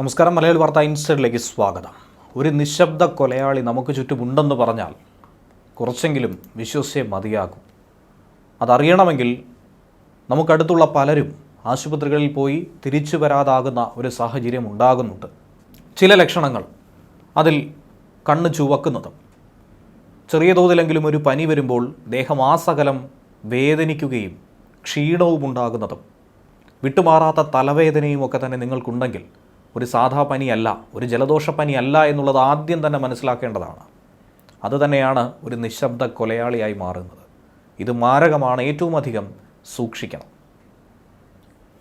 നമസ്കാരം. മലയാള വാർത്ത ഇൻസ്റ്റഡിലേക്ക് സ്വാഗതം. ഒരു നിശബ്ദ കൊലയാളി നമുക്ക് ചുറ്റുമുണ്ടെന്ന് പറഞ്ഞാൽ കുറച്ചെങ്കിലും വിശ്വസിയെ മതിയാകും. അതറിയണമെങ്കിൽ നമുക്കടുത്തുള്ള പലരും ആശുപത്രികളിൽ പോയി തിരിച്ചു വരാതാകുന്ന ഒരു സാഹചര്യം ഉണ്ടാകുന്നുണ്ട്. ചില ലക്ഷണങ്ങൾ അതിൽ കണ്ണ് ചുവക്കുന്നതും. ചെറിയ തോതിലെങ്കിലും ഒരു പനി വരുമ്പോൾ ദേഹം ആസകലം വേദനിക്കുകയും ക്ഷീണവും ഉണ്ടാകുന്നതും വിട്ടുമാറാത്ത തലവേദനയും ഒക്കെ തന്നെ നിങ്ങൾക്കുണ്ടെങ്കിൽ ഒരു സാധാ പനിയല്ല ഒരു ജലദോഷ പനിയല്ല എന്നുള്ളത് ആദ്യം തന്നെ മനസ്സിലാക്കേണ്ടതാണ്. അത് തന്നെയാണ് ഒരു നിശബ്ദ കൊലയാളിയായി മാറുന്നത്. ഇത് മാരകമാണ് ഏറ്റവും അധികം സൂക്ഷിക്കണം.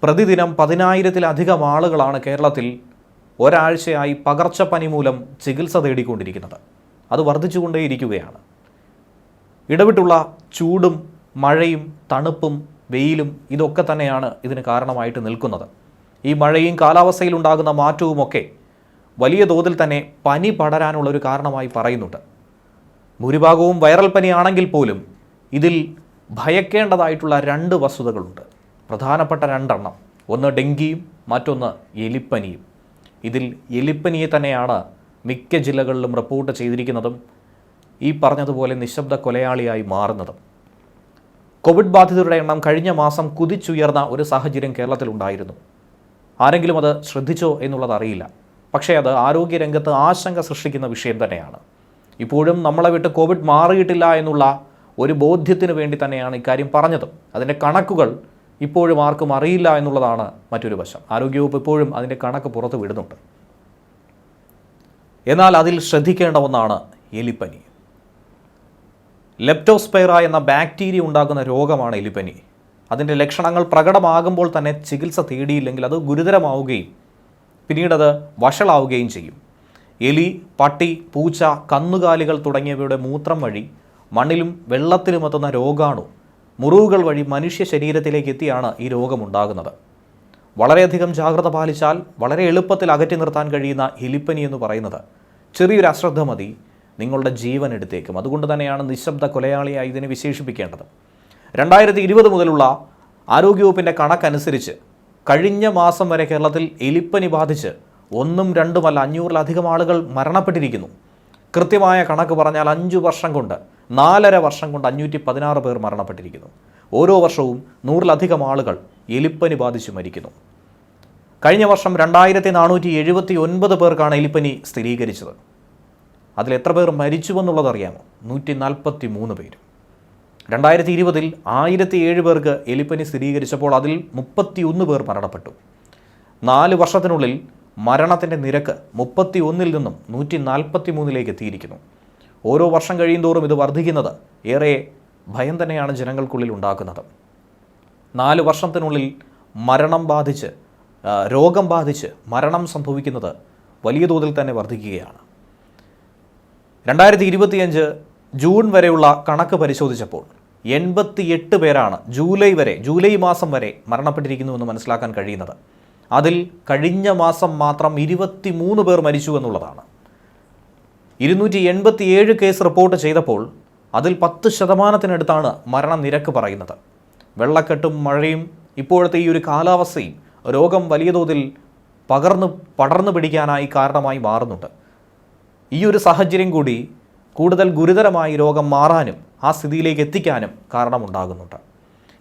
പ്രതിദിനം പതിനായിരത്തിലധികം ആളുകളാണ് കേരളത്തിൽ ഒരാഴ്ചയായി പകർച്ചപ്പനി മൂലം ചികിത്സ തേടിക്കൊണ്ടിരിക്കുന്നത്. അത് വർദ്ധിച്ചുകൊണ്ടേയിരിക്കുകയാണ്. ഇടവിട്ടുള്ള ചൂടും മഴയും തണുപ്പും വെയിലും ഇതൊക്കെ തന്നെയാണ് ഇതിന് കാരണമായിട്ട് നിൽക്കുന്നത്. ഈ മഴയും കാലാവസ്ഥയിലുണ്ടാകുന്ന മാറ്റവുമൊക്കെ വലിയ തോതിൽ തന്നെ പനി പടരാനുള്ള ഒരു കാരണമായി പറയുന്നുണ്ട്. ഭൂരിഭാഗവും വൈറൽ പനിയാണെങ്കിൽ പോലും ഇതിൽ ഭയക്കേണ്ടതായിട്ടുള്ള രണ്ട് വസ്തുതകളുണ്ട്. പ്രധാനപ്പെട്ട രണ്ടെണ്ണം. ഒന്ന് ഡെങ്കിയും മറ്റൊന്ന് എലിപ്പനിയും. ഇതിൽ എലിപ്പനിയെ തന്നെയാണ് മിക്ക ജില്ലകളിലും റിപ്പോർട്ട് ചെയ്തിരിക്കുന്നതും ഈ പറഞ്ഞതുപോലെ നിശബ്ദ കൊലയാളിയായി മാറുന്നതും. കോവിഡ് ബാധിതരുടെ എണ്ണം കഴിഞ്ഞ മാസം കുതിച്ചുയർന്ന ഒരു സാഹചര്യം കേരളത്തിലുണ്ടായിരുന്നു ആരെങ്കിലും അത് ശ്രദ്ധിച്ചോ എന്നുള്ളത് അറിയില്ല. പക്ഷേ അത് ആരോഗ്യരംഗത്ത് ആശങ്ക സൃഷ്ടിക്കുന്ന വിഷയം തന്നെയാണ്. ഇപ്പോഴും നമ്മളെ വിട്ട് കോവിഡ് മാറിയിട്ടില്ല എന്നുള്ള ഒരു ബോധ്യത്തിന് വേണ്ടി തന്നെയാണ് ഇക്കാര്യം പറഞ്ഞത്. അതിന്റെ കണക്കുകൾ ഇപ്പോഴും ആർക്കും അറിയില്ല എന്നുള്ളതാണ് മറ്റൊരു വശം. ആരോഗ്യവകുപ്പ് ഇപ്പോഴും അതിന്റെ കണക്ക് പുറത്ത് വിടുന്നുണ്ട്. എന്നാൽ അതിൽ ശ്രദ്ധിക്കേണ്ട ഒന്നാണ് എലിപ്പനി. ലെപ്റ്റോസ്പൈറ എന്ന ബാക്ടീരിയ ഉണ്ടാക്കുന്ന രോഗമാണ് എലിപ്പനി. അതിന്റെ ലക്ഷണങ്ങൾ പ്രകടമാകുമ്പോൾ തന്നെ ചികിത്സ തേടിയില്ലെങ്കിൽ അത് ഗുരുതരമാവുകയും പിന്നീടത് വഷളാവുകയും ചെയ്യും. എലി പട്ടി പൂച്ച കന്നുകാലികൾ തുടങ്ങിയവയുടെ മൂത്രം വഴി മണ്ണിലും വെള്ളത്തിലും എത്തുന്ന രോഗാണു. മുറിവുകൾ വഴി മനുഷ്യ ശരീരത്തിലേക്ക് എത്തിയാണ് ഈ രോഗമുണ്ടാകുന്നത്. വളരെയധികം ജാഗ്രത പാലിച്ചാൽ വളരെ എളുപ്പത്തിൽ അകറ്റി നിർത്താൻ കഴിയുന്ന എലിപ്പനി എന്ന് പറയുന്നത്. ചെറിയൊരു അശ്രദ്ധ മതി. നിങ്ങളുടെ ജീവൻ എടുത്തേക്കും. അതുകൊണ്ട് തന്നെയാണ് നിശബ്ദ കൊലയാളിയായി ഇതിനെ വിശേഷിപ്പിക്കേണ്ടത്. രണ്ടായിരത്തി ഇരുപത് മുതലുള്ള ആരോഗ്യവകുപ്പിന്റെ കണക്കനുസരിച്ച് കഴിഞ്ഞ മാസം വരെ കേരളത്തിൽ എലിപ്പനി ബാധിച്ച് ഒന്നും രണ്ടുമല്ല അഞ്ഞൂറിലധികം ആളുകൾ മരണപ്പെട്ടിരിക്കുന്നു. കൃത്യമായ കണക്ക് പറഞ്ഞാൽ അഞ്ചു വർഷം കൊണ്ട് നാലര വർഷം കൊണ്ട് അഞ്ഞൂറ്റി പതിനാറ് പേർ മരണപ്പെട്ടിരിക്കുന്നു. ഓരോ വർഷവും നൂറിലധികം ആളുകൾ എലിപ്പനി ബാധിച്ച് മരിക്കുന്നു. കഴിഞ്ഞ വർഷം രണ്ടായിരത്തി നാനൂറ്റി എഴുപത്തി ഒൻപത് പേർക്കാണ് എലിപ്പനി സ്ഥിരീകരിച്ചത്. അതിൽ എത്ര പേർ മരിച്ചുവെന്നുള്ളതറിയാമോ നൂറ്റി നാൽപ്പത്തി മൂന്ന് പേര്. രണ്ടായിരത്തി ഇരുപതിൽ ആയിരത്തി ഏഴ് പേർക്ക് എലിപ്പനി സ്ഥിരീകരിച്ചപ്പോൾ അതിൽ മുപ്പത്തിയൊന്ന് പേർ മരണപ്പെട്ടു. നാല് വർഷത്തിനുള്ളിൽ മരണത്തിന്റെ നിരക്ക് മുപ്പത്തി ഒന്നിൽ നിന്നും നൂറ്റി നാൽപ്പത്തി മൂന്നിലേക്ക് എത്തിയിരിക്കുന്നു. ഓരോ വർഷം കഴിയുന്തോറും ഇത് വർദ്ധിക്കുന്നത് ഏറെ ഭയം തന്നെയാണ് ജനങ്ങൾക്കുള്ളിൽ ഉണ്ടാക്കുന്നത്. നാല് വർഷത്തിനുള്ളിൽ മരണം ബാധിച്ച് രോഗം ബാധിച്ച് മരണം സംഭവിക്കുന്നത് വലിയ തോതിൽ തന്നെ വർദ്ധിക്കുകയാണ്. രണ്ടായിരത്തി ഇരുപത്തിയഞ്ച് ജൂൺ വരെയുള്ള കണക്ക് പരിശോധിച്ചപ്പോൾ എൺപത്തിയെട്ട് പേരാണ് ജൂലൈ വരെ ജൂലൈ മാസം വരെ മരണപ്പെട്ടിരിക്കുന്നുവെന്ന് മനസ്സിലാക്കാൻ കഴിയുന്നത്. അതിൽ കഴിഞ്ഞ മാസം മാത്രം ഇരുപത്തി മൂന്ന് പേർ മരിച്ചു എന്നുള്ളതാണ്. ഇരുന്നൂറ്റി എൺപത്തിയേഴ് കേസ് റിപ്പോർട്ട് ചെയ്തപ്പോൾ അതിൽ പത്ത് ശതമാനത്തിനടുത്താണ് മരണനിരക്ക് പറയുന്നത്. വെള്ളക്കെട്ടും മഴയും ഇപ്പോഴത്തെ ഈ ഒരു കാലാവസ്ഥയും രോഗം വലിയ തോതിൽ പകർന്നു പടർന്നു പിടിക്കാനായി കാരണമായി മാറുന്നുണ്ട്. ഈ ഒരു സാഹചര്യം കൂടി കൂടുതൽ ഗുരുതരമായി രോഗം മാറാനും ആ സ്ഥിതിയിലേക്ക് എത്തിക്കാനും കാരണമുണ്ടാകുന്നുണ്ട്.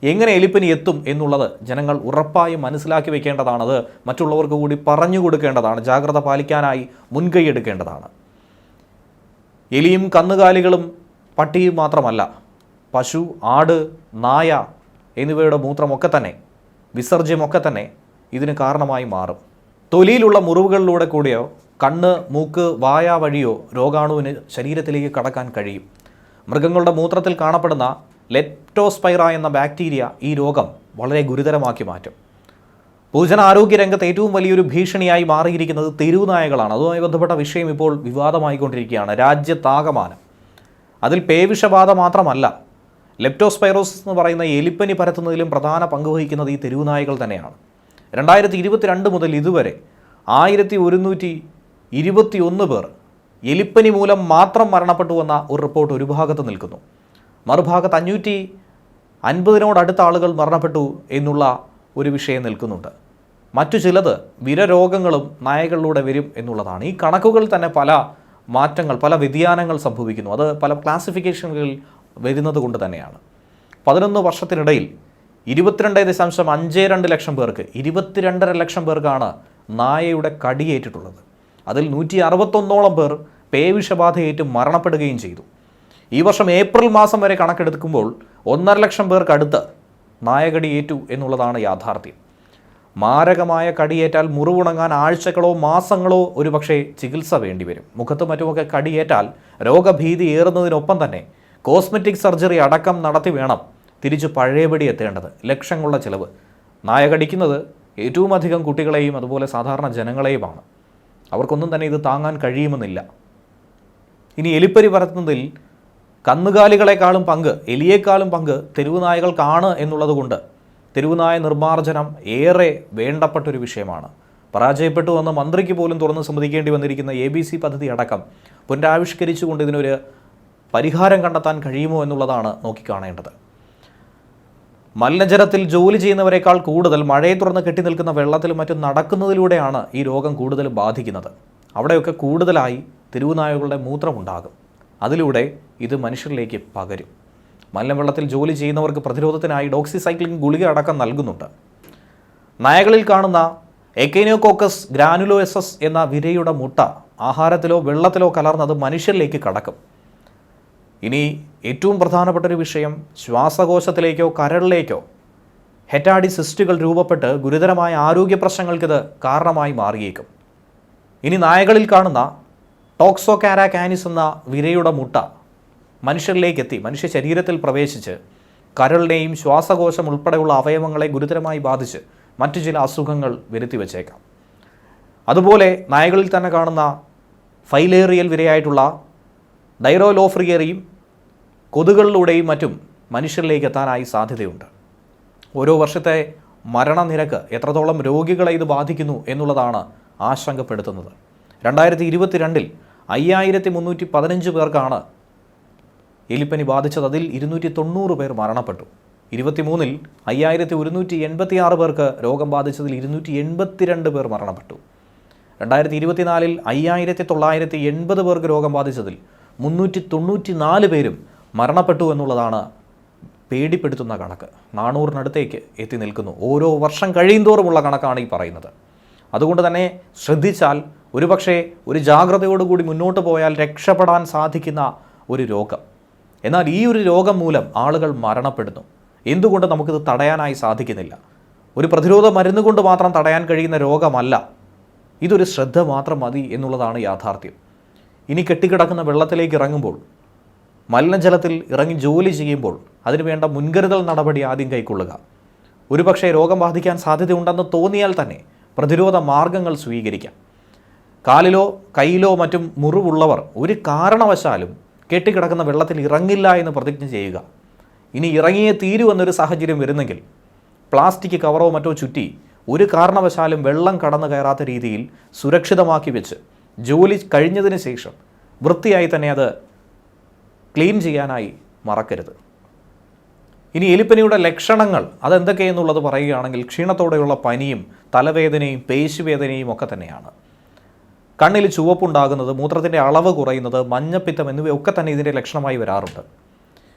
എങ്ങനെ എലിപ്പനി എത്തും എന്നുള്ളത് ജനങ്ങൾ ഉറപ്പായും മനസ്സിലാക്കി വെക്കേണ്ടതാണത്. മറ്റുള്ളവർക്ക് കൂടി പറഞ്ഞു കൊടുക്കേണ്ടതാണ്. ജാഗ്രത പാലിക്കാനായി മുൻകൈ എടുക്കേണ്ടതാണ്. എലിയും കന്നുകാലികളും പട്ടിയും മാത്രമല്ല പശു ആട് നായ എന്നിവയുടെ മൂത്രമൊക്കെ തന്നെ വിസർജ്യമൊക്കെ തന്നെ ഇതിന് കാരണമായി മാറും. തൊലിയിലുള്ള മുറിവുകളിലൂടെ കൂടിയോ കണ്ണ് മൂക്ക് വായ വഴിയോ രോഗാണുവിന് ശരീരത്തിലേക്ക് കടക്കാൻ കഴിയും. മൃഗങ്ങളുടെ മൂത്രത്തിൽ കാണപ്പെടുന്ന ലെപ്റ്റോസ്പൈറ എന്ന ബാക്ടീരിയ ഈ രോഗം വളരെ ഗുരുതരമാക്കി മാറ്റും. പൊതുജനാരോഗ്യ രംഗത്ത് ഏറ്റവും വലിയൊരു ഭീഷണിയായി മാറിയിരിക്കുന്നത് തെരുവുനായകളാണ് അതുമായി ബന്ധപ്പെട്ട വിഷയം ഇപ്പോൾ വിവാദമായിക്കൊണ്ടിരിക്കുകയാണ്. രാജ്യത്താകമാനം അതിൽ പേവിഷബാധ മാത്രമല്ല ലെപ്റ്റോസ്പൈറോസിസ് എന്ന് പറയുന്ന എലിപ്പനി പരത്തുന്നതിലും പ്രധാന പങ്കുവഹിക്കുന്നത് ഈ തെരുവുനായകൾ തന്നെയാണ്. രണ്ടായിരത്തി ഇരുപത്തിരണ്ട് മുതൽ ഇതുവരെ ആയിരത്തി ഒരുന്നൂറ്റി ഇരുപത്തി ഒന്ന് പേർ എലിപ്പനി മൂലം മാത്രം മരണപ്പെട്ടുവെന്ന ഒരു റിപ്പോർട്ട് ഒരു ഭാഗത്ത് നിൽക്കുന്നു. മറുഭാഗത്ത് അഞ്ഞൂറ്റി അൻപതിനോടടുത്ത ആളുകൾ മരണപ്പെട്ടു എന്നുള്ള ഒരു വിഷയം നിൽക്കുന്നുണ്ട്. മറ്റു ചിലത് വിരരോഗങ്ങളും നായകളിലൂടെ വരും എന്നുള്ളതാണ്. ഈ കണക്കുകൾ തന്നെ പല മാറ്റങ്ങൾ പല വ്യതിയാനങ്ങൾ സംഭവിക്കുന്നു. അത് പല ക്ലാസിഫിക്കേഷനുകളിൽ വരുന്നത് കൊണ്ട് തന്നെയാണ്. പതിനൊന്ന് വർഷത്തിനിടയിൽ ഇരുപത്തിരണ്ട് ദശാംശം അഞ്ച് രണ്ട് ലക്ഷം പേർക്ക് ഇരുപത്തിരണ്ടര ലക്ഷം പേർക്കാണ് നായയുടെ കടിയേറ്റിട്ടുള്ളത്. അതിൽ നൂറ്റി അറുപത്തൊന്നോളം പേർ പേവിഷബാധയേറ്റ് മരണപ്പെടുകയും ചെയ്തു. ഈ വർഷം ഏപ്രിൽ മാസം വരെ കണക്കെടുക്കുമ്പോൾ ഒന്നര ലക്ഷം പേർക്കടുത്ത് നായകടിയേറ്റു എന്നുള്ളതാണ് യാഥാർത്ഥ്യം. മാരകമായ കടിയേറ്റാൽ മുറിവുണങ്ങാൻ ആഴ്ചകളോ മാസങ്ങളോ ഒരുപക്ഷെ ചികിത്സ വേണ്ടിവരും. മുഖത്തും മറ്റുമൊക്കെ കടിയേറ്റാൽ രോഗഭീതി ഏറുന്നതിനൊപ്പം തന്നെ കോസ്മെറ്റിക് സർജറി അടക്കം നടത്തി വേണം തിരിച്ചു പഴയപടി എത്തേണ്ടത്. ലക്ഷങ്ങളുടെ ചിലവ്. നായകടിക്കുന്നത് ഏറ്റവും അധികം കുട്ടികളെയും അതുപോലെ സാധാരണ ജനങ്ങളെയുമാണ്. അവർക്കൊന്നും തന്നെ ഇത് താങ്ങാൻ കഴിയുമെന്നില്ല. ഇനി എലിപ്പരി പരത്തുന്നതിൽ കന്നുകാലികളെക്കാളും പങ്ക് എലിയേക്കാളും പങ്ക് തെരുവുനായകൾക്കാണ് എന്നുള്ളതുകൊണ്ട് തെരുവുനായ നിർമ്മാർജനം ഏറെ വേണ്ടപ്പെട്ടൊരു വിഷയമാണ്. പരാജയപ്പെട്ടു വന്ന മന്ത്രിക്ക് പോലും തുറന്ന് സമ്മതിക്കേണ്ടി വന്നിരിക്കുന്ന എ ബി സി പദ്ധതി അടക്കം പുനരാവിഷ്കരിച്ചുകൊണ്ട് ഇതിനൊരു പരിഹാരം കണ്ടെത്താൻ കഴിയുമോ എന്നുള്ളതാണ് നോക്കിക്കാണേണ്ടത്. മലിനജലത്തിൽ ജോലി ചെയ്യുന്നവരെക്കാൾ കൂടുതൽ മഴയെ തുറന്ന് കെട്ടി നിൽക്കുന്ന വെള്ളത്തിലും മറ്റും നടക്കുന്നതിലൂടെയാണ് ഈ രോഗം കൂടുതൽ ബാധിക്കുന്നത്. അവിടെയൊക്കെ കൂടുതലായി തെരുവുനായകളുടെ മൂത്രമുണ്ടാകും. അതിലൂടെ ഇത് മനുഷ്യരിലേക്ക് പകരും. മലിനവെള്ളത്തിൽ ജോലി ചെയ്യുന്നവർക്ക് പ്രതിരോധത്തിനായി ഡോക്സിസൈക്ലിൻ ഗുളിക അടക്കം നൽകുന്നുണ്ട്. നായകളിൽ കാണുന്ന എക്കൈനോകോക്കസ് ഗ്രാനുലോസസ് എന്ന വിരയുടെ മുട്ട ആഹാരത്തിലോ വെള്ളത്തിലോ കലർന്നത് മനുഷ്യരിലേക്ക് കടക്കും. ഇനി ഏറ്റവും പ്രധാനപ്പെട്ട ഒരു വിഷയം ശ്വാസകോശത്തിലേക്കോ കരളിലേക്കോ ഹെറ്റാഡി സിസ്റ്റുകൾ രൂപപ്പെട്ട് ഗുരുതരമായ ആരോഗ്യ പ്രശ്നങ്ങൾക്കിത് കാരണമായി മാറിയേക്കും. ഇനി നായകളിൽ കാണുന്ന ടോക്സോ കാനിസ് എന്ന വിരയുടെ മുട്ട മനുഷ്യരിലേക്ക് എത്തി മനുഷ്യ ശരീരത്തിൽ പ്രവേശിച്ച് കരളിനെയും ശ്വാസകോശം ഉൾപ്പെടെയുള്ള അവയവങ്ങളെ ഗുരുതരമായി ബാധിച്ച് മറ്റു ചില അസുഖങ്ങൾ വരുത്തി വച്ചേക്കാം അതുപോലെ നായകളിൽ തന്നെ കാണുന്ന ഫൈലേറിയൽ വിരയായിട്ടുള്ള ഡൈറോലോഫ്രിയറിയും കൊതുകളിലൂടെയും മറ്റും മനുഷ്യരിലേക്ക് എത്താനായി സാധ്യതയുണ്ട്. ഓരോ വർഷത്തെ മരണനിരക്ക് എത്രത്തോളം രോഗികളെ ഇത് ബാധിക്കുന്നു എന്നുള്ളതാണ് ആശങ്കപ്പെടുത്തുന്നത്. രണ്ടായിരത്തി ഇരുപത്തിരണ്ടിൽ അയ്യായിരത്തി മുന്നൂറ്റി പതിനഞ്ച് പേർക്കാണ് എലിപ്പനി ബാധിച്ചത്. അതിൽ ഇരുന്നൂറ്റി തൊണ്ണൂറ് പേർ മരണപ്പെട്ടു. ഇരുപത്തിമൂന്നിൽ അയ്യായിരത്തി ഒരുന്നൂറ്റി എൺപത്തി ആറ് പേർക്ക് രോഗം ബാധിച്ചതിൽ ഇരുന്നൂറ്റി എൺപത്തിരണ്ട് പേർ മരണപ്പെട്ടു. രണ്ടായിരത്തി ഇരുപത്തിനാലിൽ അയ്യായിരത്തി തൊള്ളായിരത്തി എൺപത് പേർക്ക് രോഗം ബാധിച്ചതിൽ മുന്നൂറ്റി തൊണ്ണൂറ്റി നാല് പേരും മരണപ്പെട്ടു എന്നുള്ളതാണ് പേടിപ്പെടുത്തുന്ന കണക്ക്. നാനൂറിനടുത്തേക്ക് എത്തി നിൽക്കുന്നു. ഓരോ വർഷം കഴിയുന്തോറുമുള്ള കണക്കാണ് ഈ പറയുന്നത്. അതുകൊണ്ട് തന്നെ ശ്രദ്ധിച്ചാൽ ഒരുപക്ഷെ ഒരു ജാഗ്രതയോടുകൂടി മുന്നോട്ട് പോയാൽ രക്ഷപ്പെടാൻ സാധിക്കുന്ന ഒരു രോഗം. എന്നാൽ ഈ ഒരു രോഗം മൂലം ആളുകൾ മരണപ്പെടുന്നു. എന്തുകൊണ്ട് നമുക്കിത് തടയാനായി സാധിക്കുന്നില്ല? ഒരു പ്രതിരോധ മരുന്ന് കൊണ്ട് മാത്രം തടയാൻ കഴിയുന്ന രോഗമല്ല. ഇതൊരു ശ്രദ്ധ മാത്രം മതി എന്നുള്ളതാണ് യാഥാർത്ഥ്യം. ഇനി കെട്ടിക്കിടക്കുന്ന വെള്ളത്തിലേക്ക് ഇറങ്ങുമ്പോൾ മലിനജലത്തിൽ ഇറങ്ങി ജോലി ചെയ്യുമ്പോൾ അതിന് വേണ്ട മുൻകരുതൽ നടപടി ആദ്യം കൈക്കൊള്ളുക. ഒരുപക്ഷെ രോഗം ബാധിക്കാൻ സാധ്യതയുണ്ടെന്ന് തോന്നിയാൽ തന്നെ പ്രതിരോധ മാർഗങ്ങൾ സ്വീകരിക്കാം. കാലിലോ കയ്യിലോ മറ്റും മുറിവുള്ളവർ ഒരു കാരണവശാലും കെട്ടിക്കിടക്കുന്ന വെള്ളത്തിൽ ഇറങ്ങില്ല എന്ന് പ്രതിജ്ഞ ചെയ്യുക. ഇനി ഇറങ്ങിയേ തീരുവെന്നൊരു സാഹചര്യം വരുന്നെങ്കിൽ പ്ലാസ്റ്റിക് കവറോ മറ്റോ ചുറ്റി ഒരു കാരണവശാലും വെള്ളം കടന്നു കയറാത്ത രീതിയിൽ സുരക്ഷിതമാക്കി വെച്ച് ജോലി കഴിഞ്ഞതിന് ശേഷം വൃത്തിയായി തന്നെ അത് ക്ലീൻ ചെയ്യാനായി മറക്കരുത്. ഇനി എലിപ്പനിയുടെ ലക്ഷണങ്ങൾ അതെന്തൊക്കെയെന്നുള്ളത് പറയുകയാണെങ്കിൽ ക്ഷീണത്തോടെയുള്ള പനിയും തലവേദനയും പേശിവേദനയും ഒക്കെ തന്നെയാണ്. കണ്ണിൽ ചുവപ്പുണ്ടാകുന്നത് മൂത്രത്തിന്റെ അളവ് കുറയുന്നത് മഞ്ഞപ്പിത്തം എന്നിവയൊക്കെ തന്നെ ഇതിന്റെ ലക്ഷണമായി വരാറുണ്ട്.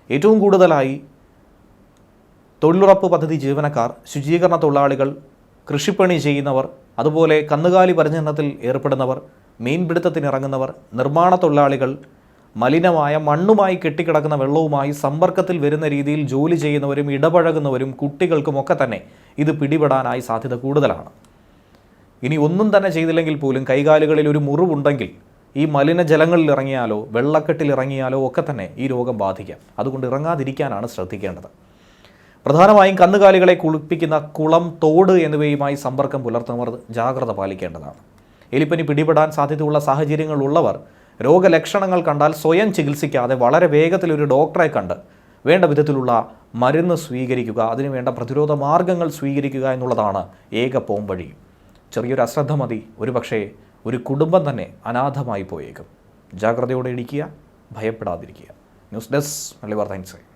ഏറ്റവും കൂടുതലായി തൊഴിലുറപ്പ് പദ്ധതി ജീവനക്കാർ ശുചീകരണ തൊഴിലാളികൾ കൃഷിപ്പണി ചെയ്യുന്നവർ അതുപോലെ കന്നുകാലി പരിചരണത്തിൽ ഏർപ്പെടുന്നവർ മീൻപിടുത്തത്തിനിറങ്ങുന്നവർ നിർമ്മാണ തൊഴിലാളികൾ മലിനമായ മണ്ണുമായി കെട്ടിക്കിടക്കുന്ന വെള്ളവുമായി സമ്പർക്കത്തിൽ വരുന്ന രീതിയിൽ ജോലി ചെയ്യുന്നവരും ഇടപഴകുന്നവരും കുട്ടികൾക്കുമൊക്കെ തന്നെ ഇത് പിടിപെടാനായി സാധ്യത കൂടുതലാണ്. ഇനി ഒന്നും തന്നെ ചെയ്തില്ലെങ്കിൽ പോലും കൈകാലുകളിൽ ഒരു മുറിവുണ്ടെങ്കിൽ ഈ മലിനജലങ്ങളിൽ ഇറങ്ങിയാലോ വെള്ളക്കെട്ടിൽ ഇറങ്ങിയാലോ ഒക്കെ തന്നെ ഈ രോഗം ബാധിക്കാം. അതുകൊണ്ട് ഇറങ്ങാതിരിക്കാനാണ് ശ്രദ്ധിക്കേണ്ടത്. പ്രധാനമായും കന്നുകാലികളെ കുളിപ്പിക്കുന്ന കുളം തോട് എന്നിവയുമായി സമ്പർക്കം പുലർത്തുന്നവർ ജാഗ്രത പാലിക്കേണ്ടതാണ്. എലിപ്പനി പിടിപെടാൻ സാധ്യതയുള്ള സാഹചര്യങ്ങളുള്ളവർ രോഗലക്ഷണങ്ങൾ കണ്ടാൽ സ്വയം ചികിത്സിക്കാതെ വളരെ വേഗത്തിൽ ഒരു ഡോക്ടറെ കണ്ട് വേണ്ട വിധത്തിലുള്ള മരുന്ന് സ്വീകരിക്കുക അതിനുവേണ്ട പ്രതിരോധ മാർഗങ്ങൾ സ്വീകരിക്കുക എന്നുള്ളതാണ് ഏക പോംവഴി ചെറിയൊരു അശ്രദ്ധ മതി ഒരുപക്ഷേ ഒരു കുടുംബം തന്നെ അനാഥമായി പോയേക്കും. ജാഗ്രതയോടെ ഇടിക്കുക ഭയപ്പെടാതിരിക്കുക. News desk Malabar insight